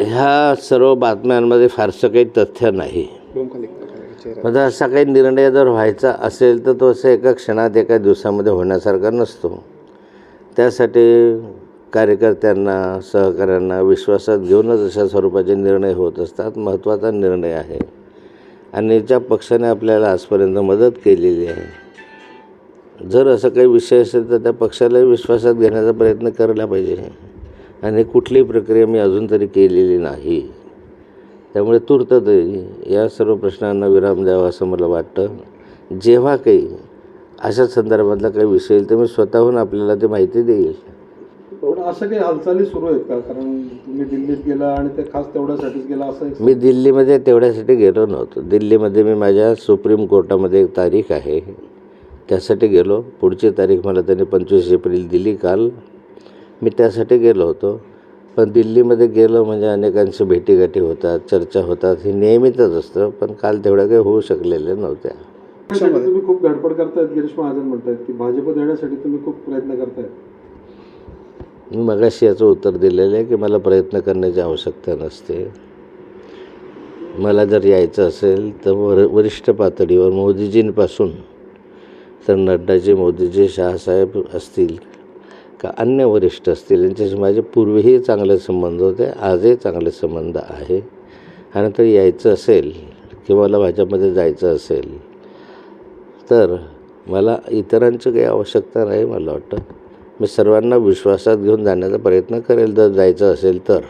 ह्या सर्व बातम्यांमध्ये फारसं काही तथ्य नाही. म्हणजे असा काही निर्णय जर व्हायचा असेल तर तो असं एका क्षणात एका दिवसामध्ये होण्यासारखा नसतो. त्यासाठी कार्यकर्त्यांना सहकाऱ्यांना विश्वासात घेऊनच अशा स्वरूपाचे निर्णय होत असतात. महत्त्वाचा निर्णय आहे. आणि ज्या पक्षाने आपल्याला आजपर्यंत मदत केलेली आहे जर असं काही विषय असेल तर त्या पक्षालाही विश्वासात घेण्याचा प्रयत्न करायला पाहिजे. आणि कुठलीही प्रक्रिया मी अजून तरी केलेली नाही. त्यामुळे तूर्त तरी या सर्व प्रश्नांना विराम द्यावा असं मला वाटतं. जेव्हा काही अशा संदर्भातला काही विषय येईल तर मी स्वतःहून आपल्याला ते माहिती देईल. असं काही हालचाली सुरू आहेत का? कारण तुम्ही दिल्लीत गेला आणि ते खास तेवढ्यासाठीच गेला असं मी दिल्लीमध्ये तेवढ्यासाठी गेलो नव्हतो. दिल्लीमध्ये मी माझ्या सुप्रीम कोर्टामध्ये एक तारीख आहे. त्यासाठी गेलो. पुढची तारीख मला त्यांनी पंचवीस एप्रिल दिली काल. मी त्यासाठी गेलो होतो. पण दिल्लीमध्ये गेलो म्हणजे अनेकांशी भेटीगाठी होतात चर्चा होतात हे नेहमीचंच असतं. पण काल तेवढ्या काही होऊ शकलेल्या नव्हत्या. तुम्ही खूप धडपड करतायत गिरीश महाजन म्हणतायत की भाजप देण्यासाठी तुम्ही खूप प्रयत्न करतायत. मी मगाशी याचं उत्तर दिलेलं आहे की मला प्रयत्न करण्याची आवश्यकता नसते. मला जर यायचं असेल तर वर वरिष्ठ पातळीवर मोदीजींपासून तर नड्डाजी मोदीजी शहासाहेब असतील. का अन्य वरिष्ठ असतील यांच्याशी माझे पूर्वीही चांगले संबंध होते आजही चांगले संबंध आहे. आणि तर यायचं असेल किंवा मला माझ्यामध्ये जायचं असेल तर मला इतरांची काही आवश्यकता नाही मला वाटतं. मी सर्वांना विश्वासात घेऊन जाण्याचा प्रयत्न करेल जर जायचं असेल तर.